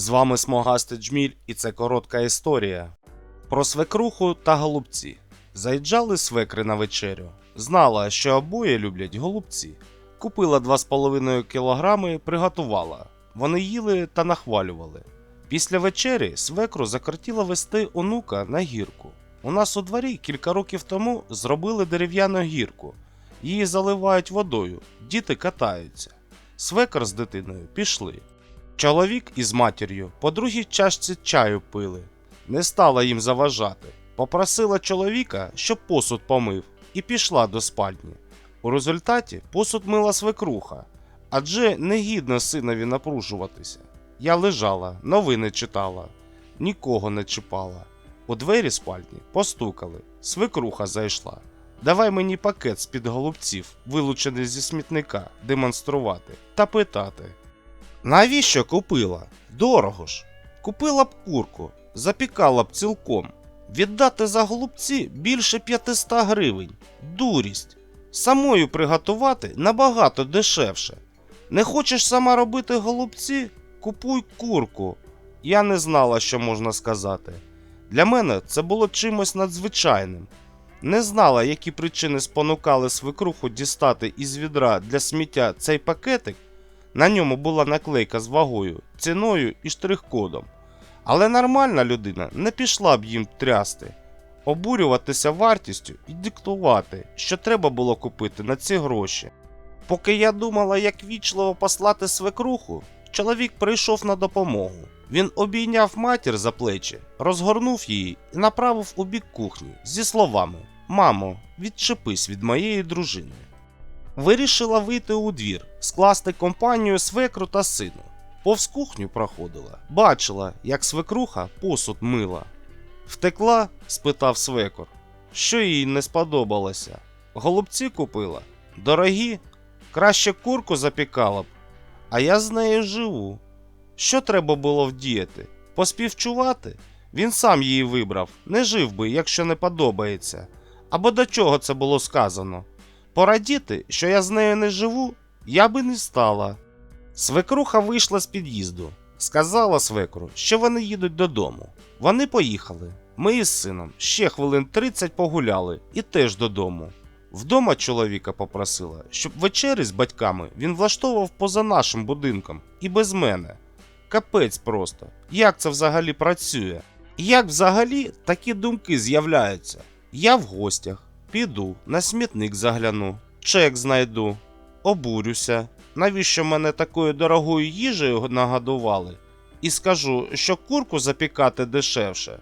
З вами Смогастий Джміль і це коротка історія. Про свекруху та голубці. Заїжджали свекри на вечерю. Знала, що обоє люблять голубці. Купила 2,5 кілограми, приготувала. Вони їли та нахвалювали. Після вечері свекру закортіла вести онука на гірку. У нас у дворі кілька років тому зробили дерев'яну гірку. Її заливають водою, діти катаються. Свекр з дитиною пішли. Чоловік із матір'ю по другій чашці чаю пили. Не стала їм заважати. Попросила чоловіка, щоб посуд помив, і пішла до спальні. У результаті посуд мила свекруха, адже негідно синові напружуватися. Я лежала, новини читала, нікого не чіпала. У двері спальні постукали, свекруха зайшла. Давай мені пакет з-під голубців, вилучений зі смітника, демонструвати та питати. Навіщо купила? Дорого ж. Купила б курку, запікала б цілком. Віддати за голубці більше 500 гривень. Дурість. Самою приготувати набагато дешевше. Не хочеш сама робити голубці? Купуй курку. Я не знала, що можна сказати. Для мене це було чимось надзвичайним. Не знала, які причини спонукали свекруху дістати із відра для сміття цей пакетик. На ньому була наклейка з вагою, ціною і штрих-кодом. Але нормальна людина не пішла б їм трясти, обурюватися вартістю і диктувати, що треба було купити на ці гроші. Поки я думала, як вічливо послати свекруху, чоловік прийшов на допомогу. Він обійняв матір за плечі, розгорнув її і направив у бік кухні зі словами: Мамо, відчепись від моєї дружини. Вирішила вийти у двір, скласти компанію свекру та сину. Повз кухню проходила, бачила, як свекруха посуд мила. Втекла? спитав свекор. Що їй не сподобалося? Голубці купила? Дорогі? Краще курку запікала б. А я з нею живу. Що треба було вдіяти? Поспівчувати? Він сам її вибрав, не жив би, якщо не подобається. Або до чого це було сказано? Порадіти, що я з нею не живу, я би не стала. Свекруха вийшла з під'їзду. Сказала свекру, що вони їдуть додому. Вони поїхали. Ми із сином ще хвилин 30 погуляли і теж додому. Вдома чоловіка попросила, щоб вечері з батьками він влаштовував поза нашим будинком і без мене. Капець просто. Як це взагалі працює? Як взагалі такі думки з'являються? Я в гостях, піду, на смітник загляну, чек знайду, обурюся. Навіщо мене такою дорогою їжею нагодували? І скажу, що курку запікати дешевше.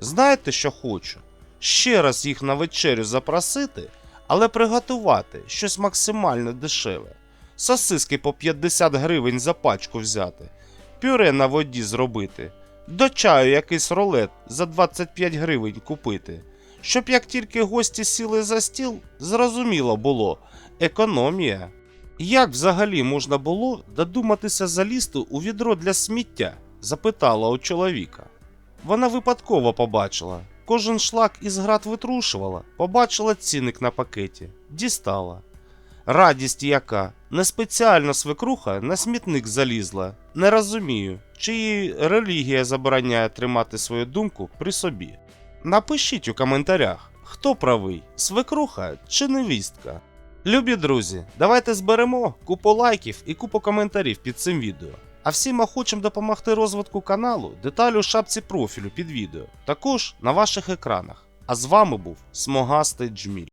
Знаєте, що хочу? Ще раз їх на вечерю запросити, але приготувати щось максимально дешеве. Сосиски по 50 гривень за пачку взяти, пюре на воді зробити, до чаю якийсь рулет за 25 гривень купити. Щоб як тільки гості сіли за стіл, зрозуміло було економія. Як взагалі можна було додуматися залізти у відро для сміття? запитала у чоловіка. Вона випадково побачила. Кожен шлак із град витрушувала, побачила цінник на пакеті, дістала. Радість яка, не спеціально свекруха на смітник залізла. Не розумію, чи її релігія забороняє тримати свою думку при собі. Напишіть у коментарях, хто правий, свекруха чи невістка. Любі друзі, давайте зберемо купу лайків і купу коментарів під цим відео. А всім охочим допомогти розвитку каналу, деталі у шапці профілю під відео, також на ваших екранах. А з вами був Смогастий Джміль.